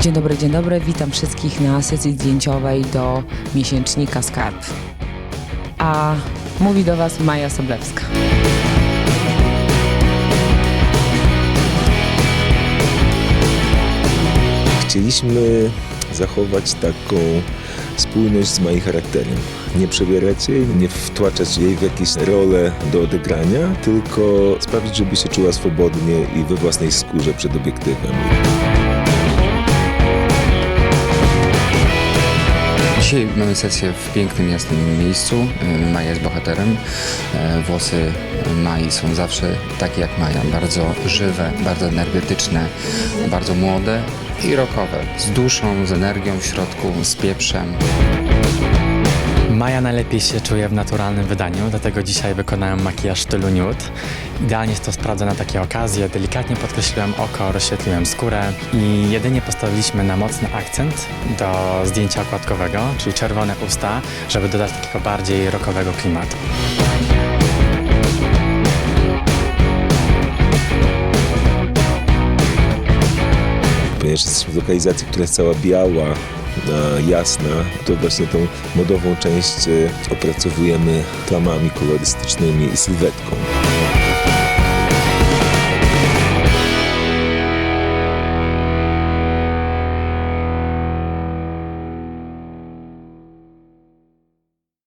Dzień dobry, dzień dobry. Witam wszystkich na sesji zdjęciowej do miesięcznika Skarb. A mówi do Was Maja Soblewska. Chcieliśmy zachować taką spójność z moim charakterem. Nie przebierać jej, nie wtłaczać jej w jakieś role do odegrania, tylko sprawić, żeby się czuła swobodnie i we własnej skórze przed obiektywem. Dzisiaj mamy sesję w pięknym, jasnym miejscu. Y, Maja jest bohaterem. E, Włosy Mai są zawsze takie jak Maja. Bardzo żywe, bardzo energetyczne, bardzo młode i rockowe. Z duszą, z energią w środku, z pieprzem. Maja najlepiej się czuje w naturalnym wydaniu, dlatego dzisiaj wykonałem makijaż w stylu nude. Idealnie to sprawdza na takie okazje, delikatnie podkreśliłem oko, rozświetliłem skórę i jedynie postawiliśmy na mocny akcent do zdjęcia okładkowego, czyli czerwone usta, żeby dodać takiego bardziej rockowego klimatu. Ponieważ jesteśmy w lokalizacji, która jest cała biała, jasna, to właśnie tą modową część e, opracowujemy plamami kolorystycznymi i sylwetką.